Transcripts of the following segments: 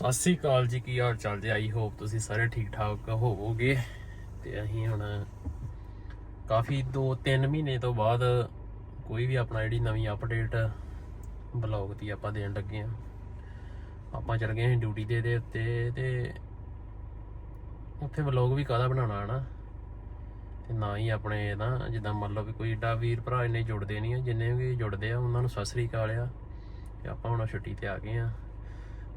ਸਤਿ ਸ੍ਰੀ ਅਕਾਲ ਜੀ, ਕੀ ਹਾਲ ਚਾਲ ਜੀ? ਆਈ ਹੋਪ ਤੁਸੀਂ ਸਾਰੇ ਠੀਕ ਠਾਕ ਹੋਵੋਗੇ। ਤੇ ਅਸੀਂ ਹੁਣ ਕਾਫੀ 2-3 ਮਹੀਨੇ ਤੋਂ ਬਾਅਦ ਕੋਈ ਵੀ ਆਪਣਾ ਜਿਹੜੀ ਨਵੀਂ ਅਪਡੇਟ ਬਲੌਗ ਦੀ ਆਪਾਂ ਦੇਣ ਲੱਗੇ ਆ ਆਪਾਂ ਚੱਲ ਗਏ ਸੀ ਡਿਊਟੀ ਦੇ ਦੇ ਉੱਤੇ ਤੇ ਉੱਥੇ ਵਲੌਗ ਵੀ ਕਾਹਦਾ ਬਣਾਉਣਾ, ਹਨਾ? ਤੇ ਨਾ ਹੀ ਆਪਣੇ ਨਾ ਜਿੱਦਾਂ ਮੰਨ ਲਓ ਵੀ ਕੋਈ ਏਡਾ ਵੀਰ ਭਰਾ ਇੰਨੇ ਜੁੜਦੇ ਨਹੀਂ ਆ, ਜਿੰਨੇ ਵੀ ਜੁੜਦੇ ਆ, ਉਹਨਾਂ ਨੂੰ ਸਤਿ ਸ੍ਰੀ ਅਕਾਲ ਆ। ਤੇ ਆਪਾਂ ਹੁਣ ਛੁੱਟੀ ਤੇ ਆ ਗਏ ਆ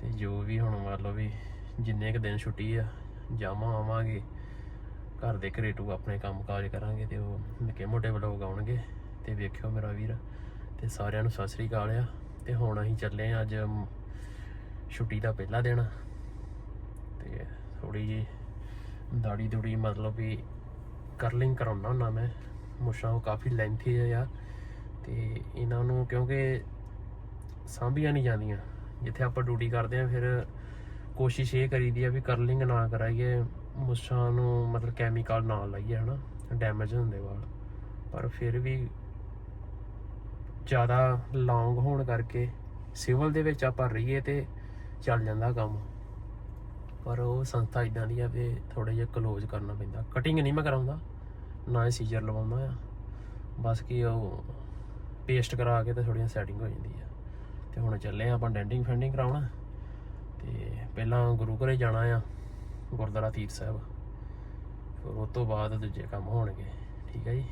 ਤੇ ਜੋ ਵੀ ਹੁਣ ਮੰਨ ਲਓ ਵੀ ਜਿੰਨੇ ਕ ਦਿਨ ਛੁੱਟੀ ਆ, ਜਾਵਾਂ ਆਵਾਂਗੇ, ਘਰ ਦੇ ਘਰੇਟੂ ਆਪਣੇ ਕੰਮ ਕਾਜ ਕਰਾਂਗੇ ਤੇ ਉਹ ਨਿੱਕੇ ਮੋਟੇ ਵਲੋਗ ਆਉਣਗੇ ਤੇ ਵੇਖਿਓ ਮੇਰਾ ਵੀਰ। ਤੇ ਸਾਰਿਆਂ ਨੂੰ ਸਤਿ ਸ੍ਰੀ ਅਕਾਲ ਆ। ਤੇ ਹੁਣ ਅਸੀਂ ਚੱਲੇ ਆ ਅੱਜ ਛੁੱਟੀ ਦਾ ਪਹਿਲਾ ਦਿਨ। ਤੇ ਥੋੜੀ ਜੀ ਦਾੜੀ ਦੂੜੀ ਮਤਲਬ ਵੀ ਕਰਲਿੰਗ ਕਰਾਉਣਾ ਹੁੰਦਾ ਮੈਂ। ਮੁੱਛਾਂ ਉਹ ਕਾਫੀ ਲੈਂਥੀ ਆ। ਤੇ ਇਹਨਾਂ ਨੂੰ ਕਿਉਂਕਿ ਸਾਂਭੀਆਂ ਨਹੀਂ ਜਾਂਦੀਆਂ। ਜਿੱਥੇ ਆਪਾਂ ਡਿਊਟੀ ਕਰਦੇ ਆ ਫਿਰ ਕੋਸ਼ਿਸ਼ ਇਹ ਕਰੀਦੀ ਆ ਵੀ ਕਰਲਿੰਗ ਨਾ ਕਰਾਈਏ, ਮੁੱਛਾਂ ਨੂੰ ਮਤਲਬ ਕੈਮੀਕਲ ਨਾ ਲਾਈਏ, ਹਨਾ ਡੈਮੇਜ ਹੁੰਦੇ ਵਾਲ। ਪਰ ਫਿਰ ਵੀ ਜ਼ਿਆਦਾ ਲੌਂਗ ਹੋਣ ਕਰਕੇ ਸਿਵਲ ਦੇ ਵਿੱਚ ਆਪਾਂ ਰਹੀਏ ਤੇ ਚੱਲ ਜਾਂਦਾ ਕੰਮ। ਪਰ ਉਹ ਸੰਸਥਾ ਇਦਾਂ ਦੀ ਆ ਵੀ ਥੋੜੇ ਜਿਹਾ ਕਲੋਜ਼ ਕਰਨਾ ਪੈਂਦਾ। ਕਟਿੰਗ ਨਹੀਂ ਮੈਂ ਕਰਾਉਂਦਾ, ਨਾ ਹੀ ਸੀਜ਼ਰ ਲਵਾਉਂਦਾ ਆ। ਬਸ ਕਿ ਉਹ ਪੇਸਟ ਕਰਾ ਕੇ ਤੇ ਥੋੜੀਆਂ ਸੈਟਿੰਗ ਹੋ ਜਾਂਦੀ ਆ ਤੇ ਹੁਣ ਚੱਲੇ ਆ ਆਪਾਂ ਡੈਂਟਿੰਗ ਫੈਂਡਿੰਗ ਕਰਾਉਣਾ। ਤੇ ਪਹਿਲਾਂ ਗੁਰੂ ਘਰੇ ਜਾਣਾ ਆ, ਗੁਰਦੁਆਰਾ ਤੀਰ ਸਾਹਿਬ। ਫਿਰ ਉਸ ਤੋਂ ਬਾਅਦ ਦੂਜੇ ਕੰਮ ਹੋਣਗੇ, ਠੀਕ ਹੈ ਜੀ?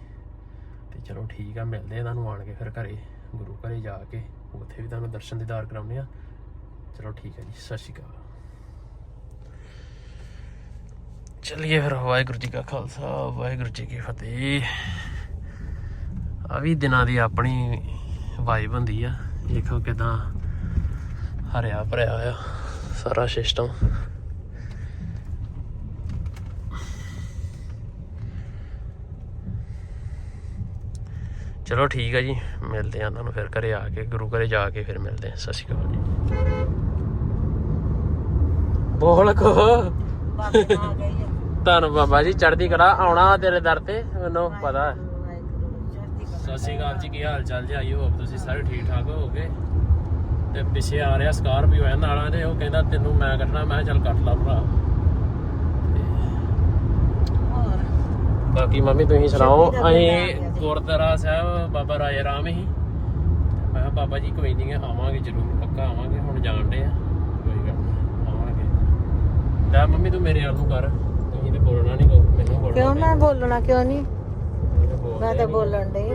ਤੇ ਚਲੋ ਠੀਕ ਆ, ਮਿਲਦੇ ਆ ਤੁਹਾਨੂੰ ਆਣ ਕੇ ਫਿਰ ਘਰੇ, ਗੁਰੂ ਘਰੇ ਜਾ ਕੇ। ਉੱਥੇ ਵੀ ਤੁਹਾਨੂੰ ਦਰਸ਼ਨ ਦੀਦਾਰ ਕਰਾਉਣੇ ਆ। ਚਲੋ ਠੀਕ ਹੈ ਜੀ, ਸਤਿ ਸ਼੍ਰੀ ਅਕਾਲ। ਚਲਿਏ ਫਿਰ, ਵਾਹਿਗੁਰੂ ਜੀ ਕਾ ਖਾਲਸਾ, ਵਾਹਿਗੁਰੂ ਜੀ ਕੀ ਫਤਿਹ। ਆ ਵੀ ਦਿਨਾਂ ਦੀ ਆਪਣੀ ਵਾਈਬ ਹੁੰਦੀ ਆ। ਦੇਖੋ ਕਿਦਾਂ ਹਰਿਆ ਭਰਿਆ ਆ ਸਾਰਾ ਸਿਸਟਮ ਚਲੋ ਠੀਕ ਆ ਜੀ ਮਿਲਦੇ ਆ ਤੁਹਾਨੂੰ ਫਿਰ ਘਰੇ ਆ ਕੇ ਗੁਰੂ ਘਰੇ ਜਾ ਕੇ ਫਿਰ ਮਿਲਦੇ ਆ। ਸਤਿ ਸ਼੍ਰੀ ਅਕਾਲ ਜੀ। ਬੋਲ ਕੋ। ਬਾਬੇ ਆ ਗਈ ਹੈ ਧੰਨ ਬਾਬਾ ਜੀ ਚੜ੍ਹਦੀ ਕਲਾ ਆਉਣਾ ਤੇਰੇ ਦਰ ਤੇ ਮੈਨੂੰ ਪਤਾ। ਹੈ ਸਤਿ ਸ਼੍ਰੀ ਅਕਾਲ ਜੀ ਕੀ ਹਾਲ ਚਾਲ ਜੀ? ਆਈ ਹੋਪ ਤੁਸੀਂ ਸਾਰੇ ਠੀਕ ਠਾਕ ਹੋਗੇ ਤੇ ਪਿੱਛੇ ਆ ਰਿਹਾ ਸਕਾਰਪੀਓ ਹੈ ਨਾਲਾਂ ਤੇ ਉਹ ਕਹਿੰਦਾ ਤੈਨੂੰ ਮੈਂ ਕੱਟਣਾ ਮੈਂ ਚੱਲ ਕੱਟ ਲਾ ਭਰਾ। ਬਾਕੀ ਮੰਮੀ ਤੁਸੀਂ ਸੁਣਾਓ ਅਸੀਂ। ਗੁਰਦੁਆਰਾ ਸਾਹਿਬ ਬਾਬਾ ਰਾਜਾ ਰਾਮ ਹੀ। ਮੈਂ ਕਿਹਾ ਬਾਬਾ ਜੀ ਕੋਈ ਨਹੀਂ ਆਵਾਂਗੇ ਜ਼ਰੂਰ ਪੱਕਾ ਆਵਾਂਗੇ ਹੁਣ ਜਾਣਦੇ ਆ। ਕੋਈ ਗੱਲ ਨੀ, ਆਵਾਂਗੇ। ਲੈ ਮੰਮੀ ਤੂੰ ਮੇਰੇ ਵੱਲ ਨੂੰ ਕਰ ਤੁਸੀਂ ਤੇ ਬੋਲਣਾ ਨਹੀਂ ਕੋ ਮੈਨੂੰ ਬੋਲਣਾ ਕਿਉਂ ਮੈਂ ਬੋਲਣਾ ਕਿਉਂ ਨਹੀਂ ਮੈਂ ਤਾਂ। ਬੋਲਣ ਡਈ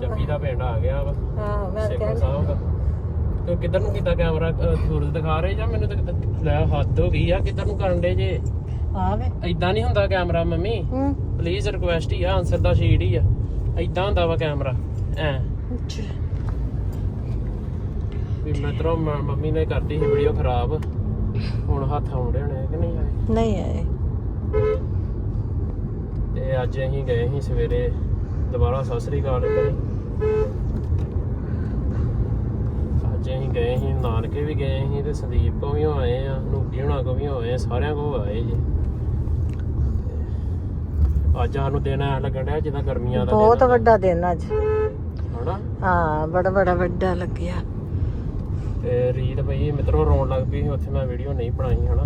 ਛੱਬੀ ਦਾ ਪਿੰਡ ਆ ਗਿਆ ਵਾ। ਹਾਂ ਮੈਂ ਕਹਿਣ ਸਾਹਿਬ ਦਾ। ਤੇ ਕਿੱਧਰ ਨੂੰ ਕੀਤਾ ਕੈਮਰਾ? ਸੂਰਜ ਦਿਖਾ ਰਹੇ ਜਾਂ ਮੈਨੂੰ ਤਾਂ ਕਿੱਧਰ- ਲੈ ਹੱਦ ਹੋ ਗਈ ਆ ਕਿੱਧਰ ਨੂੰ ਕਰਨ ਦੇ ਜੇ? ਆਵੇ ਐਦਾਂ ਨਹੀਂ ਹੁੰਦਾ ਕੈਮਰਾ ਮੰਮੀ। ਹੂੰ। ਪਲੀਜ਼ ਰਿਕੁਐਸਟ ਹੀ ਆ ਆਨਸਰ ਦਾ ਸ਼ੀਟ ਹੀ ਆ। ਐਦਾਂ ਹੁੰਦਾ ਵਾ ਕੈਮਰਾ ਐ। ਵੀ ਮਿੱਤਰੋ ਮ- ਮੰਮੀ ਨੇ ਕਰਤੀ ਸੀ ਵੀਡੀਓ ਖਰਾਬ। ਹੁਣ ਹੱਥ ਆਉਂਦੇ ਹੋਣੇ ਕਿ ਨਹੀਂ ਆਏ? ਨਹੀਂ ਆਏ। ਤੇ ਅੱਜ ਅਸੀਂ ਗਏ ਸੀ ਸਵੇਰੇ। ਦੁਬਾਰਾ ਸਤਿ ਸ੍ਰੀ ਅਕਾਲ ਕਰੀ ਅੱਜ ਅਸੀਂ ਗਏ ਸੀ ਨਾਨਕੇ ਵੀ ਗਏ ਸੀ ਤੇ ਸੰਦੀਪ ਕੋ ਵੀ ਆਏ ਆ ਨੂਪੀ ਹੁਣਾਂ ਕੋ ਵੀ ਆਏ ਸਾਰਿਆਂ ਕੋ ਆਏ ਜੀ। ਅੱਜ ਸਾਨੂੰ ਦਿਨ ਐ ਲੱਗਣ ਡਿਆ ਜਿੱਦਾਂ ਗਰਮੀਆਂ ਦਾ ਬਹੁਤ ਵੱਡਾ ਦਿਨ ਅੱਜ। ਹਨਾ? ਹਾਂ ਬੜਾ ਬੜਾ ਵੱਡਾ ਲੱਗਿਆ। ਤੇ ਰੀਤ ਪਈ ਮਿੱਤਰੋ ਰੋਣ ਲੱਗ ਪਈ ਸੀ ਉੱਥੇ ਮੈਂ ਵੀਡੀਓ ਨਹੀਂ ਬਣਾਈ ਹਨਾ।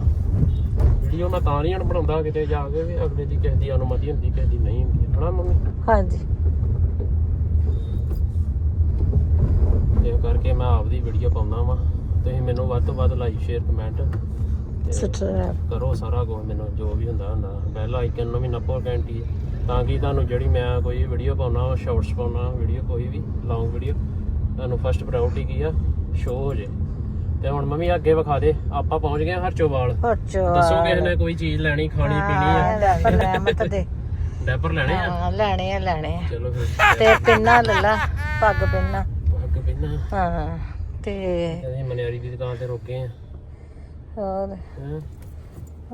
ਵੀਡੀਓ ਮੈਂ ਤਾਂ ਨਹੀਂ ਹਣ ਬਣਾਉਂਦਾ ਕਿਤੇ ਜਾ ਕੇ ਵੀ ਅਗਲੇ ਦੀ ਕਿਸੇ ਦੀ ਅਨੁਮਤੀ ਹੁੰਦੀ ਕਿਸੇ ਦੀ ਨਹੀਂ ਹੁੰਦੀ ਹਨਾ ਮੰਮੀ? ਹਾਂਜੀ। ਇਹ ਕਰਕੇ ਮੈਂ ਆਪਦੀ ਵੀਡੀਓ ਪਾਉਣਾ ਵਾ। ਤੁਸੀਂ ਮੈਨੂੰ ਵੱਧ ਤੋਂ ਵੱਧ ਲਾਈਕ ਸ਼ੇਅਰ ਕਮੈਂਟ ਸਬਸਕ੍ਰਾਈਬ ਕਰੋ ਸਾਰਾ ਕੁਝ ਮੈਨੂੰ ਜੋ ਵੀ ਹੁੰਦਾ ਹੁੰਦਾ। ਬੈਲ ਆਈਕਨ ਨੂੰ ਵੀ ਨੱਪੋ ਘੰਟੀ ਤਾਂ ਕਿ ਤੁਹਾਨੂੰ ਜਿਹੜੀ ਮੈਂ ਕੋਈ ਵੀਡੀਓ ਪਾਉਣਾ ਸ਼ਾਰਟਸ ਪਾਉਣਾ ਵੀਡੀਓ ਕੋਈ ਵੀ ਲੌਂਗ ਵੀਡੀਓ ਤੁਹਾਨੂੰ ਫਸਟ ਪ੍ਰਾਇੋਰਟੀ ਕੀ ਆ? ਸ਼ੋ ਹੋ ਜੇ। ਤੇ ਹੁਣ ਮੰਮੀ ਅੱਗੇ ਵਿਖਾ ਦੇ ਆਪਾਂ ਪਹੁੰਚ ਗਏ ਹਾਂ ਹਰਚੋਵਾਲ ਅੱਛਾ ਦੱਸੋ ਕਿਸੇ ਨੇ ਕੋਈ ਚੀਜ਼ ਲੈਣੀ ਖਾਣੀ ਪੀਣੀ ਆ? ਪਰ ਰਹਿਮਤ ਦੇ। ਡੈਪਰ ਲੈਣੇ ਆ? ਹਾਂ ਲੈਣੇ ਆ ਲੈਣੇ ਆ। ਚਲੋ ਫਿਰ। ਤੇ ਪਿੰਨਾ ਲੱਲਾ ਪੱਗ ਪਿੰਨਾ। ਪੱਗ ਪਹਿਨਾ ਹਾਂ ਤੇ ਅਸੀਂ ਮਨਿਆਰੀ ਦੀ ਦੁਕਾਨ ਤੇ ਰੁਕੇ ਆ। ਹੋਰ? ਹੈਂ?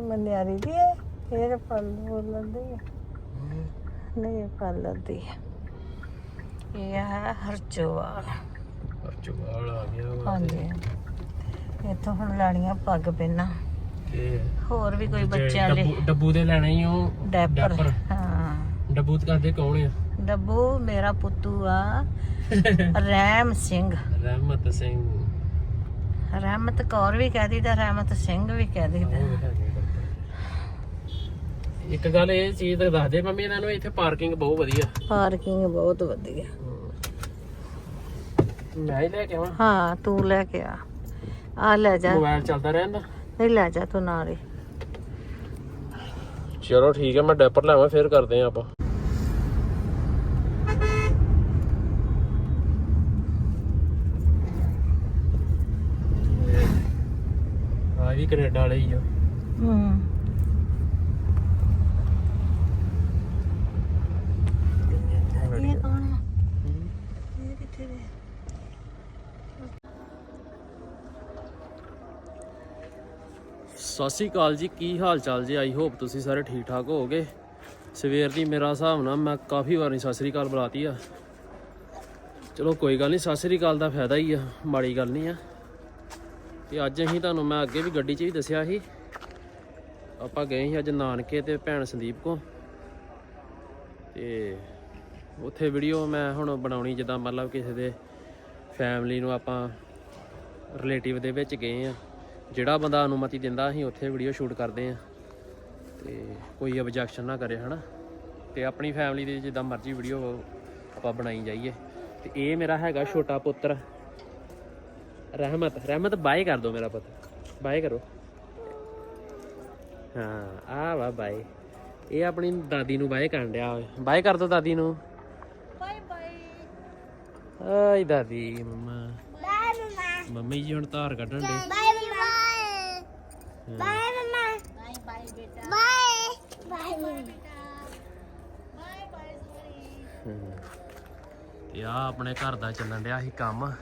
ਮਨਿਆਰੀ ਦੀ ਹੈ ਇਹ ਪੱਲ ਬੋਲਣ ਦੀ ਨਹੀਂ ਪਾਰਲਰ ਦੀ ਇਹ ਹੈ ਹਰਚੋਵਾਲ ਹਰਚੋਵਾਲ ਆ ਗਿਆ ਵਾ ਹਾਂਜੀ। ਇੱਥੋਂ ਹੁਣ ਲੈਣੀਆਂ ਪੱਗ ਪਿੰਨਾ ਤੇ ਹੋਰ ਵੀ ਕੋਈ ਦੂਜੇ ਬੱਚਿਆਂ ਲਈ ਡੱਬੂ- ਡੱਬੂ ਦੇ ਲੈਣੇ ਹੀ ਉਹ ਡੈਪਰ। ਡੈਪਰ। ਹਾਂ। ਡੱਬੂ ਤੇ ਕਰਦੇ ਕੌਣ ਆ? ਡੱਬੂ ਮੇਰਾ ਪੁੱਤੂ ਆ। ਰੈਮ ਸਿੰਘ। ਰਹਿਮਤ ਸਿੰਘ। ਰਹਿਮਤ ਕੌਰ ਵੀ ਕਹਿ ਦੀਦਾ ਰਹਿਮਤ ਸਿੰਘ ਵੀ ਕਹਿ ਦੀਦਾ ਇੱਕ ਗੱਲ ਇਹ ਚੀਜ਼ ਤਾਂ ਦੱਸ ਦੇ ਮੰਮੀ ਇਹਨਾਂ ਨੂੰ ਇੱਥੇ ਪਾਰਕਿੰਗ ਬਹੁਤ ਵਧੀਆ। ਪਾਰਕਿੰਗ ਬਹੁਤ ਵਧੀਆ। ਮੈਂ ਹੀ ਲੈ ਕੇ ਆਵਾਂ। ਹਾਂ ਤੂੰ ਲੈ ਕੇ ਆ। ਆ ਲੈ ਜਾ। ਮੋਬਾਈਲ ਚੱਲਦਾ ਰਹਿੰਦਾ ਨਹੀਂ ਲੈ ਜਾ ਤੂੰ ਨਾਲ ਹੀ। ਚਲੋ ਠੀਕ ਹੈ ਮੈਂ ਡੈਪਰ ਲਾਵਾਂ ਫੇਰ ਕਰਦੇ ਆ ਆਪਾਂ। ਆ ਵੀ ਕੈਨੇਡਾ ਵਾਲੇ ਹੀ ਆ। ਹੂੰ ਇਹ ਕੌਣ ਆ ਇਹ ਕਿੱਥੇ ਦੇ ਸਤਿ ਸ਼੍ਰੀ ਅਕਾਲ ਜੀ, ਕੀ ਹਾਲ ਚਾਲ ਜੀ? ਆਈ ਹੋਪ ਤੁਸੀਂ ਸਾਰੇ ਠੀਕ ਠਾਕ ਹੋਵੋਗੇ। ਸਵੇਰ ਦੀ ਮੇਰਾ ਹਿਸਾਬ ਨਾਲ ਮੈਂ ਕਾਫੀ ਵਾਰ ਨਹੀਂ ਸਤਿ ਸ਼੍ਰੀ ਅਕਾਲ ਬੁਲਾਤੀ ਆ। ਚਲੋ ਕੋਈ ਗੱਲ ਨਹੀਂ, ਸਤਿ ਸ਼੍ਰੀ ਅਕਾਲ ਦਾ ਫਾਇਦਾ ਹੀ ਆ, ਮਾੜੀ ਗੱਲ ਨਹੀਂ ਆ। ਤੇ ਅੱਜ ਅਸੀਂ ਤੁਹਾਨੂੰ ਮੈਂ ਅੱਗੇ ਵੀ ਗੱਡੀ 'ਚ ਵੀ ਦੱਸਿਆ ਸੀ। ਆਪਾਂ ਗਏ ਸੀ ਅੱਜ ਨਾਨਕੇ ਤੇ ਭੈਣ ਸੰਦੀਪ ਕੋ ਤੇ ਉੱਥੇ ਵੀਡੀਓ ਮੈਂ ਹੁਣ ਬਣਾਉਣੀ, ਜਿੱਦਾਂ ਮਤਲਬ ਕਿਸੇ ਦੇ ਫੈਮਿਲੀ ਨੂੰ ਆਪਾਂ ਰਿਲੇਟਿਵ ਦੇ ਵਿੱਚ ਗਏ ਆ। ਜਿਹੜਾ ਬੰਦਾ ਅਨੁਮਤੀ ਦਿੰਦਾ ਅਸੀਂ ਉੱਥੇ ਵੀਡੀਓ ਸ਼ੂਟ ਕਰਦੇ ਆ ਤੇ ਕੋਈ ਆਬਜੈਕਸ਼ਨ ਨਾ ਕਰੇ ਹਨਾ? ਤੇ ਆਪਣੀ ਫੈਮਿਲੀ ਦੀ ਜਿੱਦਾਂ ਮਰਜ਼ੀ ਵੀਡੀਓ ਆਪਾਂ ਬਣਾਈ ਜਾਈਏ। ਤੇ ਇਹ ਮੇਰਾ ਹੈਗਾ ਛੋਟਾ ਪੁੱਤਰ। ਰਹਿਮਤ ਰਹਿਮਤ ਬਾਏ ਕਰ ਦੋ ਮੇਰਾ ਪੁੱਤ। ਬਾਏ ਕਰੋ। ਹਾਂ ਆ ਵਾ ਬਾਏ। ਇਹ ਆਪਣੀ ਦਾਦੀ ਨੂੰ ਬਾਏ ਕਰਨ ਡਿਆ ਬਾਏ ਕਰ ਦੋ ਦਾਦੀ ਨੂੰ। Bye bye. ਆਈ ਦਾਦੀ ਮੰਮਾ। ਬਾਏ ਮਮਾ। ਮੰਮੀ ਜੀ ਹੁਣ ਧਾਰ ਕੱਢਣ ਦੇ ਬਾਏ ਮਮਾ ਬਾਏ ਬਾਏ ਬੇਟਾ ਬਾਏ ਬਾਏ ਬੇਟਾ ਬਾਏ ਬਾਏ ਸੋਰੀ ਤੇ ਆ ਆਪਣੇ ਘਰ ਦਾ ਚੱਲਣ ਡਿਆ ਸੀ ਕੰਮ।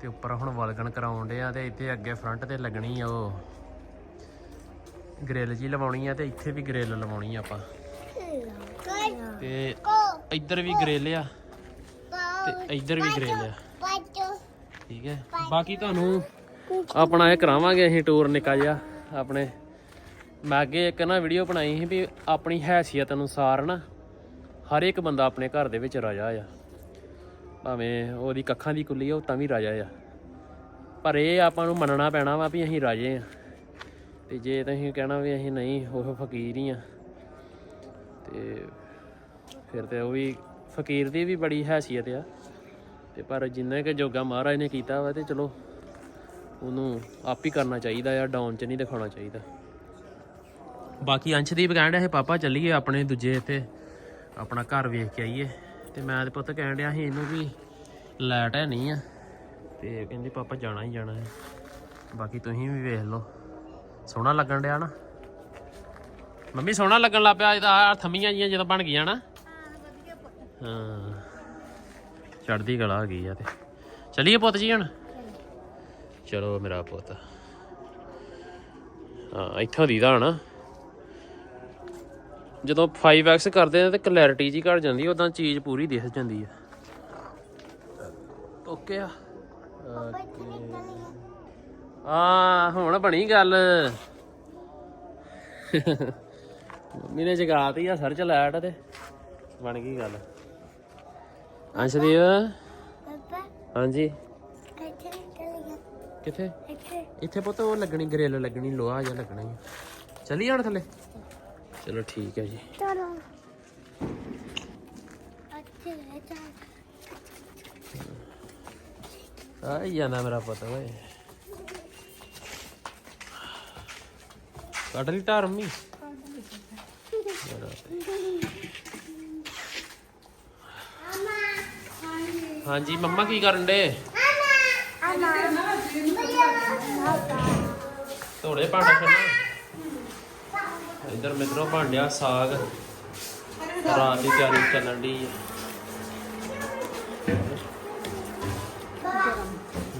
ਤੇ ਉੱਪਰ ਹੁਣ ਵਲਗਣ ਕਰਾਉਣ ਡਿਆ ਤੇ ਇੱਥੇ ਅੱਗੇ ਫਰੰਟ ਤੇ ਲੱਗਣੀ ਉਹ। ਗ੍ਰਿਲ ਜੀ ਲਵਾਉਣੀ ਆ ਤੇ ਇੱਥੇ ਵੀ ਗ੍ਰਿਲ ਲਵਾਉਣੀ ਆ ਆਪਾਂ। ਤੇ ਇੱਧਰ ਵੀ ਗ੍ਰਿਲ ਆ। ਤੇ ਇੱਧਰ ਵੀ ਗ੍ਰਿਲ ਆ। ਠੀਕ ਹੈ। ਬਾਕੀ ਤੁਹਾਨੂੰ ਆਪਣਾ ਇਹ ਕਰਾਵਾਂਗੇ ਅਸੀਂ ਟੂਰ ਨਿੱਕਾ ਜਿਹਾ, ਆਪਣੇ ਮੈਂ ਅੱਗੇ ਇੱਕ ਨਾ ਵੀਡੀਓ ਬਣਾਈ ਸੀ ਵੀ ਆਪਣੀ ਹੈਸੀਅਤ ਅਨੁਸਾਰ ਨਾ ਹਰ ਇੱਕ ਬੰਦਾ ਆਪਣੇ ਘਰ ਦੇ ਵਿੱਚ ਰਾਜਾ ਆ। ਭਾਵੇਂ ਉਹਦੀ ਕੱਖਾਂ ਦੀ ਕੁੱਲੀ ਆ, ਉਹ ਤਾਂ ਵੀ ਰਾਜਾ ਆ। ਪਰ ਇਹ ਆਪਾਂ ਨੂੰ ਮੰਨਣਾ ਪੈਣਾ ਵਾ ਵੀ ਅਸੀਂ ਰਾਜੇ ਆ। ਤੇ ਜੇ ਤੁਸੀਂ ਕਹਿਣਾ ਵੀ ਅਸੀਂ ਨਹੀਂ, ਉਹ ਫਕੀਰ ਹੀ ਆ। ਤੇ ਫਿਰ ਤੇ ਉਹ ਵੀ ਫਕੀਰ ਦੀ ਵੀ ਬੜੀ ਹੈਸੀਅਤ ਆ। ਤੇ ਪਰ ਜਿੰਨਾ ਕਿ ਜੋਗਾ ਮਹਾਰਾਜ ਨੇ ਕੀਤਾ ਵਾ ਤੇ ਚਲੋ ਉਹਨੂੰ ਆਪ ਹੀ ਕਰਨਾ ਚਾਹੀਦਾ ਆ ਡਾਊਨ ਚ ਨਹੀਂ ਦਿਖਾਉਣਾ ਚਾਹੀਦਾ। ਬਾਕੀ ਅੰਸ਼ਦੀਪ ਕਹਿਣ ਡਿਆ ਸੀ, ਪਾਪਾ ਚੱਲੀਏ ਆਪਣੇ ਦੂਜੇ ਇੱਥੇ, ਆਪਣਾ ਘਰ ਵੇਖ ਕੇ ਆਈਏ। ਤੇ ਮੈਂ ਤੇ ਪੁੱਤ ਕਹਿਣ ਡਿਆ ਸੀ, ਇਹਨੂੰ ਵੀ ਲਾਈਟ ਹੈ ਨਹੀਂ ਆ। ਤੇ ਕਹਿੰਦੀ, ਪਾਪਾ ਜਾਣਾ ਹੀ ਜਾਣਾ ਹੈ। ਬਾਕੀ ਤੁਸੀਂ ਵੀ ਵੇਖ ਲਓ। ਸੋਹਣਾ ਲੱਗਣ ਡਿਆ ਨਾ? ਮੰਮੀ, ਸੋਹਣਾ ਲੱਗਣ ਲੱਗ ਪਿਆ ਇਹਦਾ ਆਹ ਥੰਮੀਆਂ ਜੀਆਂ ਜਦੋਂ ਬਣ ਗਈਆਂ ਨਾ। ਹਾਂ ਚੜਦੀ ਗਲਾ ਆ ਗਈ ਆ ਤੇ। ਚਲੀਏ ਪੁੱਤ ਜੀ ਹੁਣ। ਚਲੋ ਮੇਰਾ ਪੁੱਤ। ਹਾਂ ਇੱਥੋਂ ਦੀਦਾ ਹਣਾ। ਜਦੋਂ 5x ਕਰਦੇ ਆ ਤੇ ਕਲੈਰਿਟੀ ਜੀ ਘਟ ਜਾਂਦੀ ਉਦਾਂ ਚੀਜ਼ ਪੂਰੀ ਦਿਖ ਜਾਂਦੀ ਆ। ਓਕੇ ਆ। ਆ ਹੁਣ ਬਣੀ ਗੱਲ। ਮੰਮੀ ਨੇ ਜਗਾਤੀ ਆ ਸਰਚ ਲਾਈਟ ਤੇ। ਬਣ ਗਈ ਗੱਲ। ਅੰਸ਼ਦੀਪ? ਹਾਂਜੀ। ਕਿੱਥੇ? ਇੱਥੇ। ਪੁੱਤ ਉਹ ਲੱਗਣੀ ਗ੍ਰਿਲ ਲੱਗਣੀ ਲੋਹਾ ਜਿਹਾ ਲੱਗਣਾ ਹੀ ਚਲੀ ਜਾਣ ਥੱਲੇ? ਚਲੋ ਠੀਕ ਹੈ ਜੀ। ਆ ਜਾਂਦਾ ਮੇਰਾ ਪੁੱਤ ਓਏ। ਕੱਢ ਲਈ ਟਾਰ ਮੰਮੀ। ਹਾਂਜੀ ਮੰਮਾ ਕੀ ਕਰਨ ਡੇ ਧੋੜੇ ਭਾਂਡੇ ਫਿਰ ਇਧਰ ਮਿੱਤਰੋ ਭਾਂਡਿਆ ਸਾਗ ਰਾਤ ਦੀ ਤਿਆਰੀ ਚੱਲਣ ਦੀ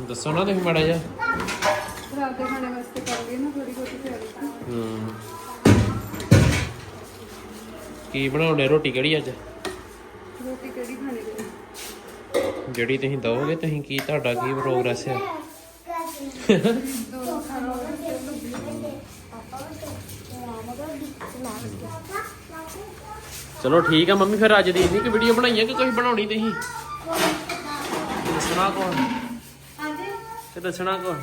ਦੱਸੋ ਨਾ ਤੁਸੀਂ ਮਾੜਾ ਜਿਹਾ। ਰਾਤ ਦੇ ਖਾਣੇ ਵਾਸਤੇ ਕਰ ਲਈ ਨਾ ਥੋੜੀ ਬਹੁਤੀ ਤਿਆਰੀ। ਹੂੰ। ਕੀ ਬਣਾਉਣੇ ਰੋਟੀ ਕਿਹੜੀ ਅੱਜ? ਰੋਟੀ ਕਿਹੜੀ ਖਾਣੀ? ਜਿਹੜੀ ਤੁਸੀਂ ਦਓਗੇ ਤੁਸੀਂ ਕੀ ਤੁਹਾਡਾ ਕੀ ਪ੍ਰੋਗਰੈਸ ਹੈ ਚਲੋ ਠੀਕ ਆ ਮੰਮੀ ਫਿਰ ਅੱਜ ਦੀ ਇੰਨੀ ਕਿ ਵੀਡੀਓ ਬਣਾਈ ਹੈ ਕਿ ਕੋਈ ਬਣਾਉਣੀ ਤੁਸੀਂ? ਦੱਸਣਾ ਕੋ ਹਾਂਜੀ ਤੇ ਦੱਸਣਾ ਕੋ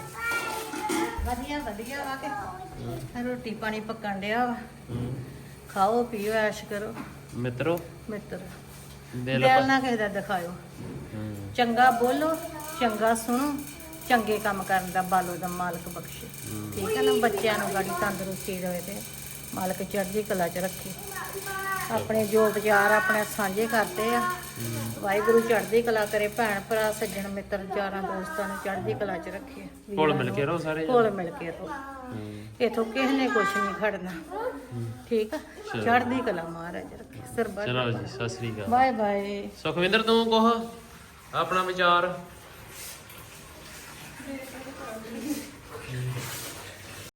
ਵਧੀਆ ਵਧੀਆ ਵਾ ਕੇ ਰੋਟੀ ਪਾਣੀ ਪੱਕਣ ਡਿਆ ਵਾ। ਖਾਓ ਪੀਓ ਐਸ਼ ਕਰੋ। ਮਿੱਤਰੋ? ਮਿੱਤਰ। ਦਿਲ ਦਿਲ ਨਾ ਕਿਸੇ ਦਾ ਦਿਖਾਇਓ। ਚੰਗਾ ਬੋਲੋ ਚੰਗਾ ਸੁਣੋ। ਚੰਗੇ ਕੰਮ ਕਰਨ ਦਾ ਬਾਲੋ ਦਾ ਮਾਲਕ ਬਖਸ਼ੇ। ਠੀਕ ਹੈ ਨਾ ਬੱਚਿਆਂ ਨੂੰ ਗਾੜੀ ਤੰਦਰੁਸਤੀ ਦੇਵੇ ਤੇ ਮਾਲਕ ਚੜ੍ਹਦੀ ਕਲਾ 'ਚ ਰੱਖੇ। ਆਪਣੇ ਜੋ ਵਿਚਾਰ ਆਪਣੇ ਸਾਂਝੇ ਕਰਦੇ ਆ। ਵਾਹਿਗੁਰੂ ਚੜ੍ਹਦੀ ਕਲਾ ਕਰੇ ਭੈਣ ਭਰਾ ਸੱਜਣ ਮਿੱਤਰ ਯਾਰਾਂ ਦੋਸਤਾਂ ਨੂੰ ਚੜ੍ਹਦੀ ਕਲਾ 'ਚ ਰੱਖੇ। ਕੋਲ ਮਿਲ ਕੇ ਰਹੋ ਸਾਰੇ। ਕੋਲ ਮਿਲ ਕੇ ਰਹੋ। ਇਥੋਂ ਕਿਸੇ ਨੇ ਕੁਛ ਨਹੀਂ ਖੜਨਾ। ਠੀਕ ਆ? ਚੜ੍ਹਦੀ ਕਲਾ ਮਹਾਰਾਜ ਰੱਖੇ। ਸਰਬੱਤ ਚਲੋ ਜੀ ਸਤਿ ਸ੍ਰੀ ਅਕਾਲ। Bye bye. ਸੁਖਵਿੰਦਰ ਤੂੰ ਕੋਹ ਆਪਣਾ ਵਿਚਾਰ।